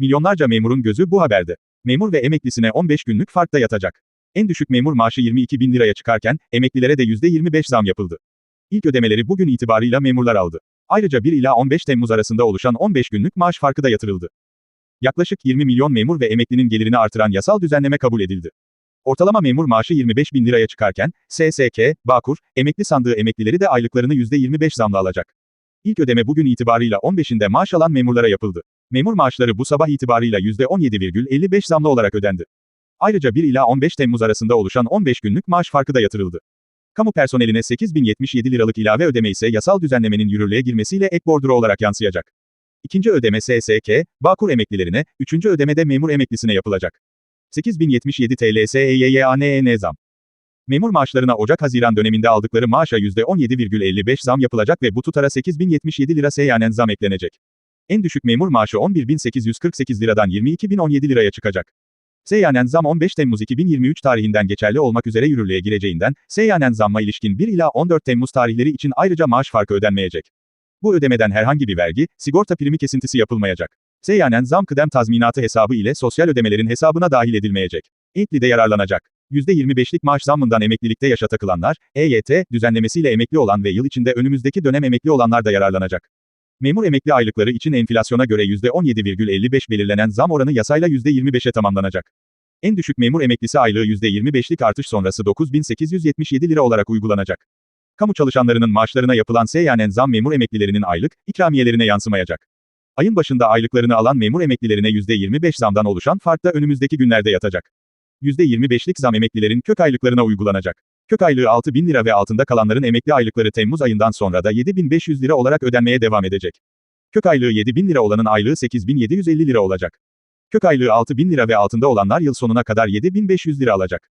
Milyonlarca memurun gözü bu haberde. Memur ve emeklisine 15 günlük farkta yatacak. En düşük memur maaşı 22 bin liraya çıkarken, emeklilere de %25 zam yapıldı. İlk ödemeleri bugün itibarıyla memurlar aldı. Ayrıca 1 ila 15 Temmuz arasında oluşan 15 günlük maaş farkı da yatırıldı. Yaklaşık 20 milyon memur ve emeklinin gelirini artıran yasal düzenleme kabul edildi. Ortalama memur maaşı 25 bin liraya çıkarken, SSK, Bağkur, emekli sandığı emeklileri de aylıklarını %25 zamla alacak. İlk ödeme bugün itibarıyla 15'inde maaş alan memurlara yapıldı. Memur maaşları bu sabah itibarıyla %17,55 zamlı olarak ödendi. Ayrıca 1 ila 15 Temmuz arasında oluşan 15 günlük maaş farkı da yatırıldı. Kamu personeline 8077 liralık ilave ödeme ise yasal düzenlemenin yürürlüğe girmesiyle ek bordro olarak yansıyacak. İkinci ödeme SSK, Bağkur emeklilerine, üçüncü ödeme de memur emeklisine yapılacak. 8077 TL SEYYANEN zam. Memur maaşlarına Ocak-Haziran döneminde aldıkları maaşa %17,55 zam yapılacak ve bu tutara 8077 lira seyyanen zam eklenecek. En düşük memur maaşı 11.848 liradan 22.017 liraya çıkacak. Seyyanen zam 15 Temmuz 2023 tarihinden geçerli olmak üzere yürürlüğe gireceğinden, seyyanen zamma ilişkin 1 ila 14 Temmuz tarihleri için ayrıca maaş farkı ödenmeyecek. Bu ödemeden herhangi bir vergi, sigorta primi kesintisi yapılmayacak. Seyyanen zam kıdem tazminatı hesabı ile sosyal ödemelerin hesabına dahil edilmeyecek. Ekli de yararlanacak. %25'lik maaş zammından emeklilikte yaşa takılanlar, EYT, düzenlemesiyle emekli olan ve yıl içinde önümüzdeki dönem emekli olanlar da yararlanacak. Memur emekli aylıkları için enflasyona göre %17,55 belirlenen zam oranı yasayla %25'e tamamlanacak. En düşük memur emeklisi aylığı %25'lik artış sonrası 9877 lira olarak uygulanacak. Kamu çalışanlarının maaşlarına yapılan seyyanen zam memur emeklilerinin aylık, ikramiyelerine yansımayacak. Ayın başında aylıklarını alan memur emeklilerine %25 zamdan oluşan fark da önümüzdeki günlerde yatacak. %25'lik zam emeklilerin kök aylıklarına uygulanacak. Kök aylığı 6 bin lira ve altında kalanların emekli aylıkları Temmuz ayından sonra da 7500 lira olarak ödenmeye devam edecek. Kök aylığı 7 bin lira olanın aylığı 8750 lira olacak. Kök aylığı 6 bin lira ve altında olanlar yıl sonuna kadar 7500 lira alacak.